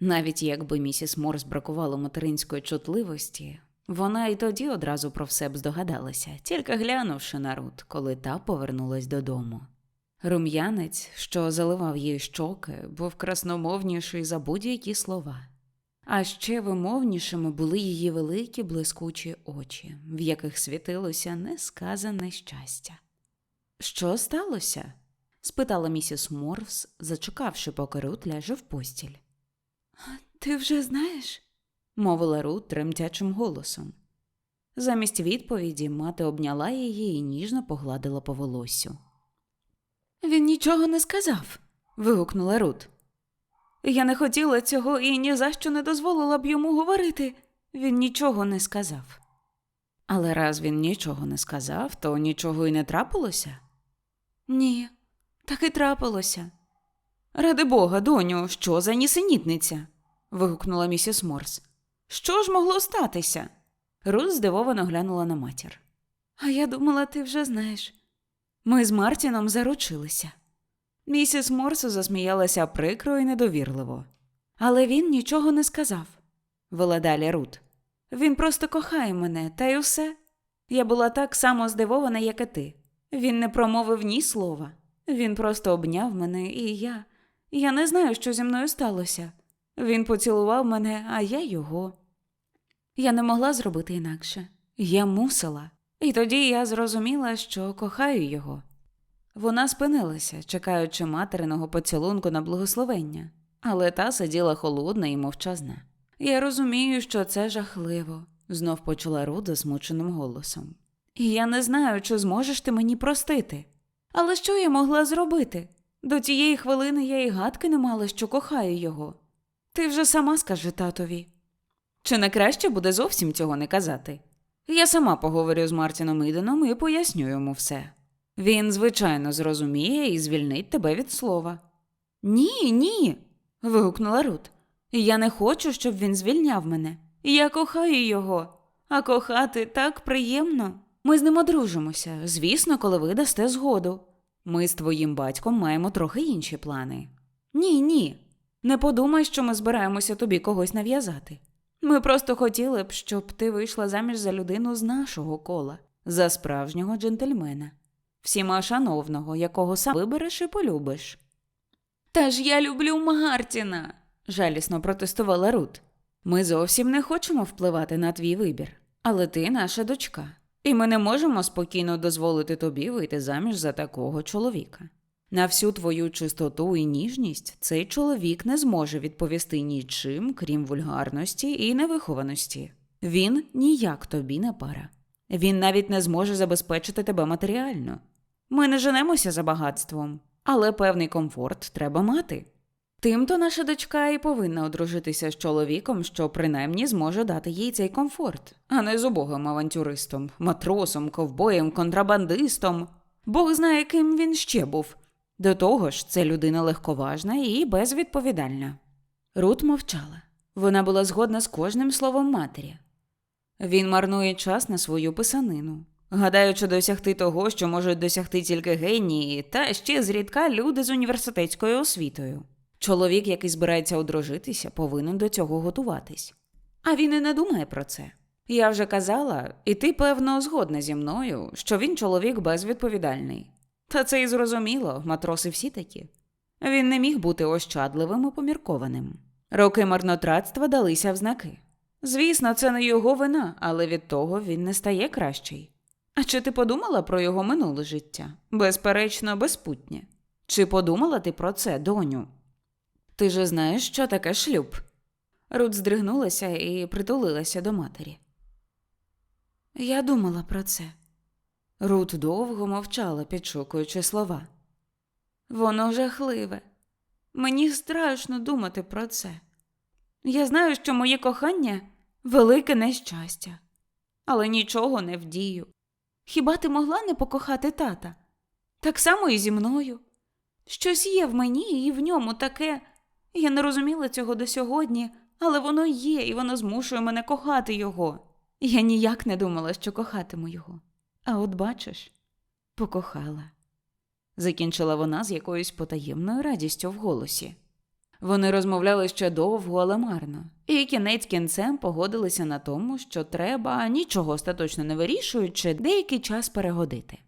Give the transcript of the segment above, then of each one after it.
Навіть якби місіс Морс бракувало материнської чутливості, вона й тоді одразу про все б здогадалася, тільки глянувши на Рут, коли та повернулась додому. Рум'янець, що заливав їй щоки, був красномовніший за будь-які слова. А ще вимовнішими були її великі блискучі очі, в яких світилося несказане щастя. Що сталося? спитала місіс Морс, зачекавши, поки Рут ляже в постіль. Ти вже знаєш? мовила Рут тремтячим голосом. Замість відповіді мати обняла її і ніжно погладила по волоссю. Він нічого не сказав. вигукнула Рут. Я не хотіла цього і ні за що не дозволила б йому говорити. Він нічого не сказав. Але раз він нічого не сказав, то нічого й не трапилося? Ні, так і трапилося. Ради Бога, доню, що за нісенітниця? Вигукнула місіс Морс. Що ж могло статися? Рут здивовано глянула на матір. А я думала, ти вже знаєш. Ми з Мартіном заручилися. Місіс Морс засміялася прикро і недовірливо. Але він нічого не сказав, вела далі Рут. Він просто кохає мене, та й усе. Я була так само здивована, як і ти. Він не промовив ні слова. Він просто обняв мене, і я. Я не знаю, що зі мною сталося. Він поцілував мене, а я його. Я не могла зробити інакше. Я мусила. І тоді я зрозуміла, що кохаю його. Вона спинилася, чекаючи материного поцілунку на благословення, але та сиділа холодна і мовчазна. Я розумію, що це жахливо, знов почула Рут засмученим голосом. І я не знаю, чи зможеш ти мені простити. Але що я могла зробити? До тієї хвилини я й гадки не мала, що кохаю його. Ти вже сама скажи татові. Чи не краще буде зовсім цього не казати? Я сама поговорю з Мартіном Іденом і поясню йому все. Він, звичайно, зрозуміє і звільнить тебе від слова. Ні, ні. вигукнула Рут. Я не хочу, щоб він звільняв мене. Я кохаю його, а кохати так приємно. Ми з ним одружимося, звісно, коли ви дасте згоду. Ми з твоїм батьком маємо трохи інші плани. Ні, ні. Не подумай, що ми збираємося тобі когось нав'язати. Ми просто хотіли б, щоб ти вийшла заміж за людину з нашого кола, за справжнього джентльмена, всіма шановного, якого сам вибереш і полюбиш. Та ж я люблю Мартіна, жалісно протестувала Рут. Ми зовсім не хочемо впливати на твій вибір, але ти наша дочка, і ми не можемо спокійно дозволити тобі вийти заміж за такого чоловіка. На всю твою чистоту і ніжність цей чоловік не зможе відповісти нічим, крім вульгарності і невихованості. Він ніяк тобі не пара. Він навіть не зможе забезпечити тебе матеріально. Ми не женемося за багатством, але певний комфорт треба мати. Тимто наша дочка і повинна одружитися з чоловіком, що принаймні зможе дати їй цей комфорт, а не з убогим авантюристом, матросом, ковбоєм, контрабандистом. Бог знає, ким він ще був. До того ж, це людина легковажна і безвідповідальна. Рут мовчала. Вона була згодна з кожним словом матері. Він марнує час на свою писанину, гадаючи досягти того, що можуть досягти тільки генії, та ще зрідка люди з університетською освітою. Чоловік, який збирається одружитися, повинен до цього готуватись. А він і не думає про це. Я вже казала, і ти, певно, згодна зі мною, що він чоловік безвідповідальний. Та це і зрозуміло, матроси всі такі. Він не міг бути ощадливим і поміркованим. Роки марнотратства далися в знаки. Звісно, це не його вина, але від того він не стає кращий. А чи ти подумала про його минуле життя? Безперечно, безпутнє. Чи подумала ти про це, доню? Ти же знаєш, що таке шлюб? Рут здригнулася і притулилася до матері. Я думала про це. Рут довго мовчала, підшукуючи слова. Воно жахливе. Мені страшно думати про це. Я знаю, що моє кохання велике нещастя, але нічого не вдію. Хіба ти могла не покохати тата? Так само і зі мною. Щось є в мені і в ньому таке. Я не розуміла цього до сьогодні, але воно є, і воно змушує мене кохати його. Я ніяк не думала, що кохатиму його. А от бачиш, покохала. Закінчила вона з якоюсь потаємною радістю в голосі. Вони розмовляли ще довго, але марно, і кінець кінцем погодилися на тому, що треба, нічого остаточно не вирішуючи, деякий час перегодити.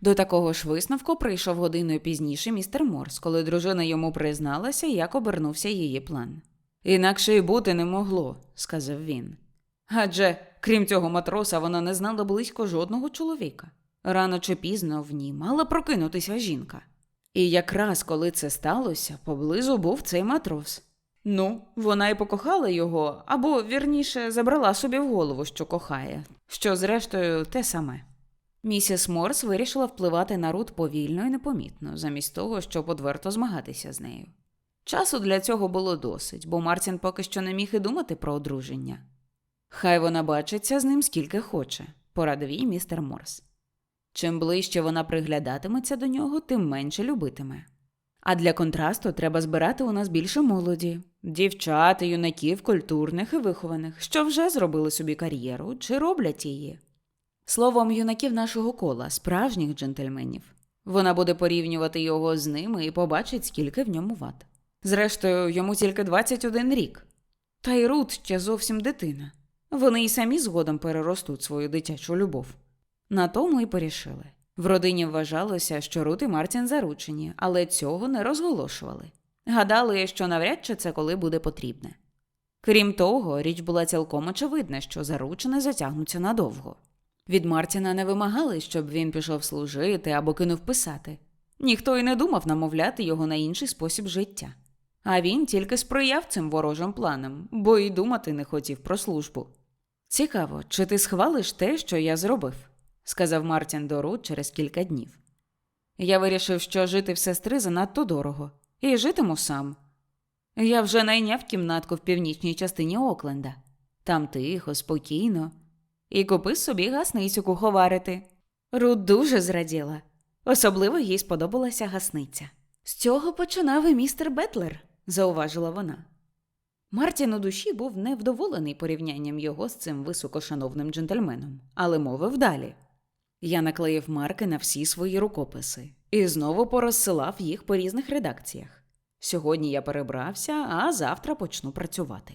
До такого ж висновку прийшов годиною пізніше містер Морс, коли дружина йому призналася, як обернувся її план. Інакше й бути не могло, сказав він. Адже, крім цього матроса, вона не знала близько жодного чоловіка. Рано чи пізно в ній мала прокинутися жінка. І якраз коли це сталося, поблизу був цей матрос. Ну, вона й покохала його, або, вірніше, забрала собі в голову, що кохає, що, зрештою, те саме. Місіс Морс вирішила впливати на Рут повільно і непомітно, замість того, щоб одверто змагатися з нею. Часу для цього було досить, бо Мартін поки що не міг і думати про одруження. Хай вона бачиться з ним скільки хоче, порадив їй містер Морс. Чим ближче вона приглядатиметься до нього, тим менше любитиме. А для контрасту треба збирати у нас більше молоді, дівчат, юнаків, культурних і вихованих, що вже зробили собі кар'єру чи роблять її. Словом, юнаків нашого кола, справжніх джентльменів. Вона буде порівнювати його з ними і побачить, скільки в ньому ват. Зрештою, йому тільки 21 рік. Та й Рут ще зовсім дитина. Вони й самі згодом переростуть свою дитячу любов. На тому й порішили. В родині вважалося, що Рут і Мартін заручені, але цього не розголошували. Гадали, що навряд чи це коли буде потрібне. Крім того, річ була цілком очевидна, що заручені затягнуться надовго. Від Мартіна не вимагали, щоб він пішов служити або кинув писати. Ніхто й не думав намовляти його на інший спосіб життя. А він тільки сприяв цим ворожим планам, бо й думати не хотів про службу. Цікаво, чи ти схвалиш те, що я зробив? сказав Мартін до Рут через кілька днів. Я вирішив, що жити в сестри занадто дорого, і житиму сам. Я вже найняв кімнатку в північній частині Окленда. Там тихо, спокійно, і купи собі гасницю куховарити. Рут дуже зраділа. Особливо їй сподобалася гасниця. З цього починав і містер Бетлер, зауважила вона. Мартін у душі був невдоволений порівнянням його з цим високошановним джентльменом, але мовив далі. Я наклеїв марки на всі свої рукописи і знову порозсилав їх по різних редакціях. Сьогодні я перебрався, а завтра почну працювати.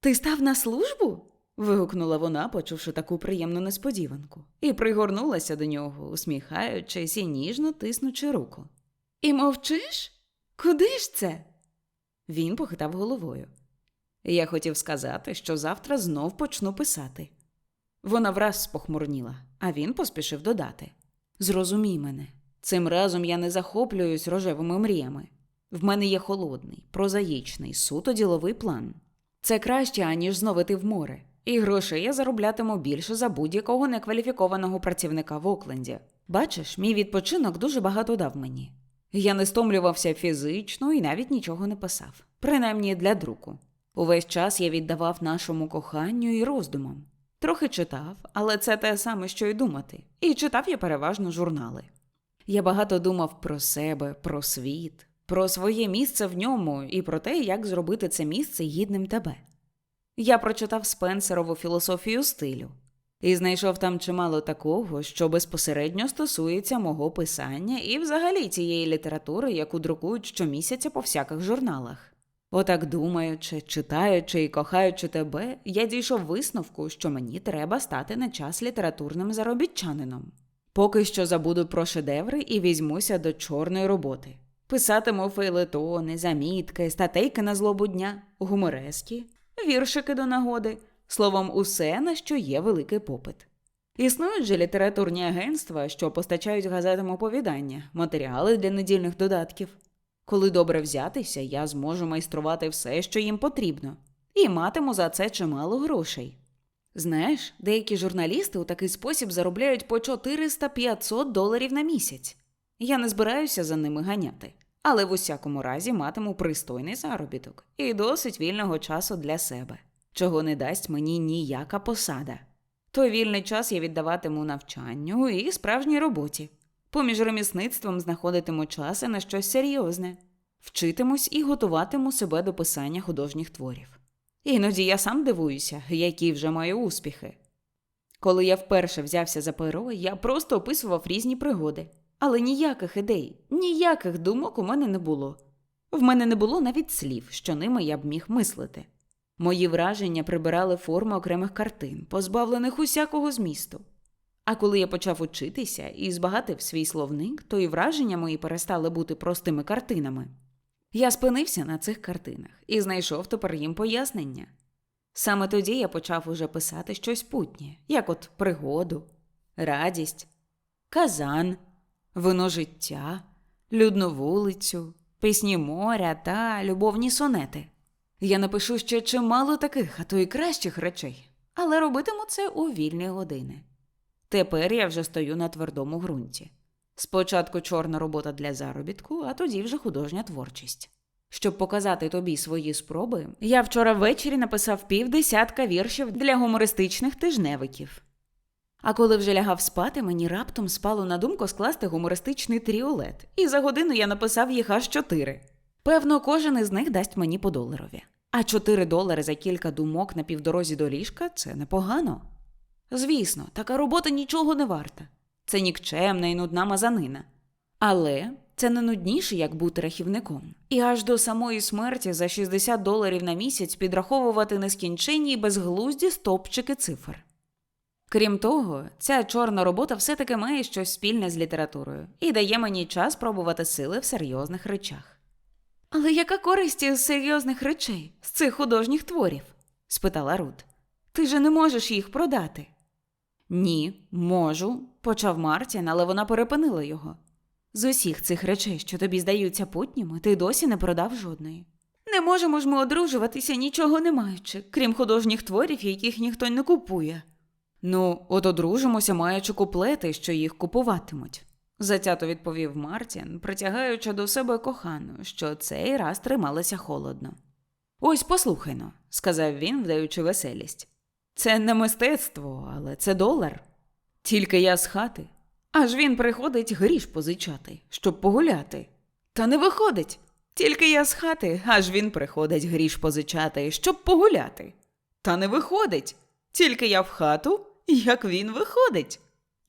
Ти став на службу? вигукнула вона, почувши таку приємну несподіванку, і пригорнулася до нього, усміхаючись і ніжно тиснучи руку. І мовчиш? Куди ж це? Він похитав головою. Я хотів сказати, що завтра знов почну писати. Вона враз спохмурніла, а він поспішив додати Зрозумій мене, цим разом я не захоплююсь рожевими мріями. В мене є холодний, прозаїчний, суто діловий план. Це краще, аніж знову йти в море, і грошей я зароблятиму більше за будь-якого некваліфікованого працівника в Окленді. Бачиш, мій відпочинок дуже багато дав мені. Я не стомлювався фізично і навіть нічого не писав, принаймні для друку. Увесь час я віддавав нашому коханню і роздумам. Трохи читав, але це те саме, що й думати, і читав я переважно журнали. Я багато думав про себе, про світ, про своє місце в ньому і про те, як зробити це місце гідним тебе. Я прочитав Спенсерову філософію стилю і знайшов там чимало такого, що безпосередньо стосується мого писання і взагалі цієї літератури, яку друкують щомісяця по всяких журналах. Отак думаючи, читаючи і кохаючи тебе, я дійшов висновку, що мені треба стати на час літературним заробітчанином. Поки що забуду про шедеври і візьмуся до чорної роботи. Писатиму фейлетони, замітки, статейки на злобу дня, гуморески, віршики до нагоди, словом, усе, на що є великий попит. Існують же літературні агентства, що постачають газетам оповідання, матеріали для недільних додатків. Коли добре взятися, я зможу майструвати все, що їм потрібно, і матиму за це чимало грошей. Знаєш, деякі журналісти у такий спосіб заробляють по 400-500 доларів на місяць. Я не збираюся за ними ганяти. але в усякому разі матиму пристойний заробіток і досить вільного часу для себе, чого не дасть мені ніяка посада. Той вільний час я віддаватиму навчанню і справжній роботі. Поміж ремісництвом знаходитиму часи на щось серйозне, вчитимусь і готуватиму себе до писання художніх творів. Іноді я сам дивуюся, які вже маю успіхи. Коли я вперше взявся за перо, я просто описував різні пригоди, але ніяких ідей, ніяких думок у мене не було. В мене не було навіть слів, що ними я б міг мислити. Мої враження прибирали форми окремих картин, позбавлених усякого змісту. А коли я почав учитися і збагатив свій словник, то і враження мої перестали бути простими картинами. Я спинився на цих картинах і знайшов тепер їм пояснення. Саме тоді я почав уже писати щось путнє, як от пригоду, радість, казан, вино життя, людну вулицю, пісні моря та любовні сонети. Я напишу ще чимало таких, а то й кращих речей, але робитиму це у вільні години. Тепер я вже стою на твердому ґрунті. Спочатку чорна робота для заробітку, а тоді вже художня творчість. Щоб показати тобі свої спроби, я вчора ввечері написав півдесятка віршів для гумористичних тижневиків. А коли вже лягав спати, мені раптом спало на думку скласти гумористичний тріолет, і за годину я написав їх аж чотири. Певно, кожен із них дасть мені по доларові. А чотири долари за кілька думок на півдорозі до ліжка це непогано. Звісно, така робота нічого не варта. Це нікчемна і нудна мазанина. Але це не нудніше, як бути рахівником. І аж до самої смерті за 60 доларів на місяць підраховувати нескінченні і безглузді стопчики цифр. Крім того, ця чорна робота все-таки має щось спільне з літературою і дає мені час пробувати сили в серйозних речах. Але яка користь із серйозних речей, з цих художніх творів? спитала Рут. Ти же не можеш їх продати. Ні, можу, почав Мартін, але вона перепинила його. З усіх цих речей, що тобі здаються путніми, ти досі не продав жодної. Не можемо ж ми одружуватися, нічого не маючи, крім художніх творів, яких ніхто не купує. Ну, от одружимося, маючи куплети, що їх купуватимуть, затято відповів Мартін, притягаючи до себе кохану, що цей раз трималася холодно. Ось послухайно, сказав він, вдаючи веселість. Це не мистецтво, але це долар. Тільки я з хати. Аж він приходить гріш позичати, щоб погуляти. Та не виходить. Тільки я з хати, аж він приходить гріш позичати, щоб погуляти. Та не виходить. Тільки я в хату, як він виходить.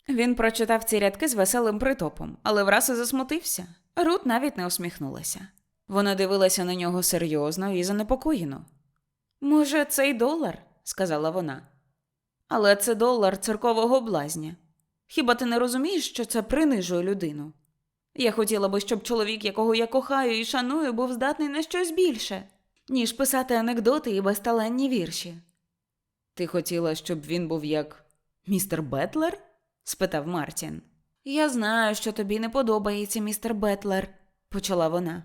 Він прочитав ці рядки з веселим притопом, але враз і засмутився. Рут навіть не усміхнулася. Вона дивилася на нього серйозно і занепокоєно. Може, цей долар, сказала вона. Але це долар церкового блазня. Хіба ти не розумієш, що це принижує людину? Я хотіла би, щоб чоловік, якого я кохаю і шаную, був здатний на щось більше, ніж писати анекдоти і безталанні вірші. Ти хотіла, щоб він був як містер Бетлер? спитав Мартін. Я знаю, що тобі не подобається містер Бетлер, почала вона.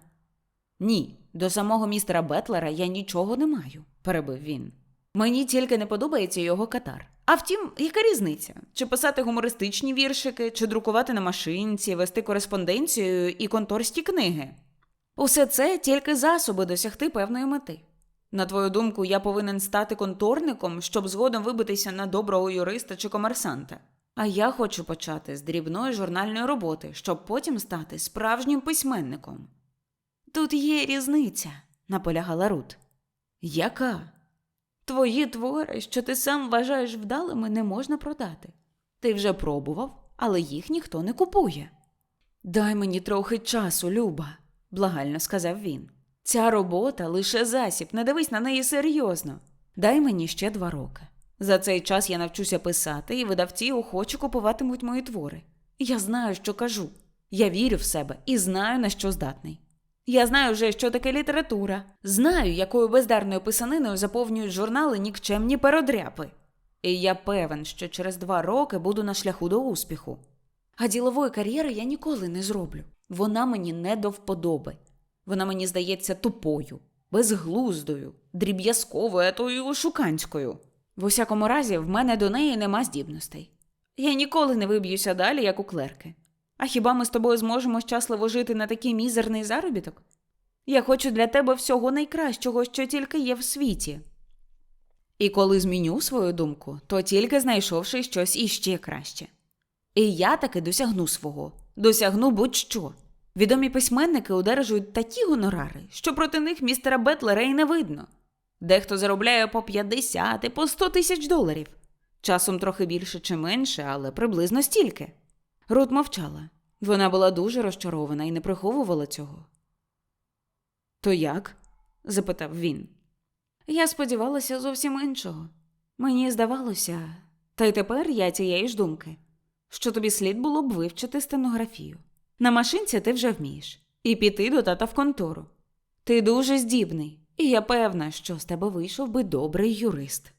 Ні, до самого містера Бетлера я нічого не маю, перебив він. Мені тільки не подобається його катар. А втім, яка різниця? Чи писати гумористичні віршики, чи друкувати на машинці, вести кореспонденцію і конторські книги? Усе це тільки засоби досягти певної мети. На твою думку, я повинен стати конторником, щоб згодом вибитися на доброго юриста чи комерсанта. А я хочу почати з дрібної журнальної роботи, щоб потім стати справжнім письменником. Тут є різниця, наполягала Рут. Яка? Твої твори, що ти сам вважаєш вдалими, не можна продати. Ти вже пробував, але їх ніхто не купує. Дай мені трохи часу, Люба, благально сказав він. Ця робота лише засіб, не дивись на неї серйозно. Дай мені ще два роки. За цей час я навчуся писати, і видавці охоче купуватимуть мої твори. Я знаю, що кажу. Я вірю в себе і знаю, на що здатний. Я знаю вже, що таке література, знаю, якою бездарною писаниною заповнюють журнали нікчемні перодряпи. І я певен, що через два роки буду на шляху до успіху. А ділової кар'єри я ніколи не зроблю. Вона мені не до вподоби. Вона мені здається тупою, безглуздою, дріб'язковою, а то й ошуканською. В усякому разі, в мене до неї нема здібностей. Я ніколи не виб'юся далі, як у клерки. А хіба ми з тобою зможемо щасливо жити на такий мізерний заробіток? Я хочу для тебе всього найкращого, що тільки є в світі. І коли зміню свою думку, то тільки знайшовши щось іще краще. І я таки досягну свого, досягну будь-що. Відомі письменники одержують такі гонорари, що проти них містера Бетлера й не видно. Дехто заробляє по 50 і по 100 тисяч доларів. Часом трохи більше чи менше, але приблизно стільки. Рут мовчала. Вона була дуже розчарована і не приховувала цього. То як? запитав він. Я сподівалася зовсім іншого. Мені здавалося, та й тепер я тієї ж думки, що тобі слід було б вивчити стенографію. На машинці ти вже вмієш, і піти до тата в контору. Ти дуже здібний, і я певна, що з тебе вийшов би добрий юрист.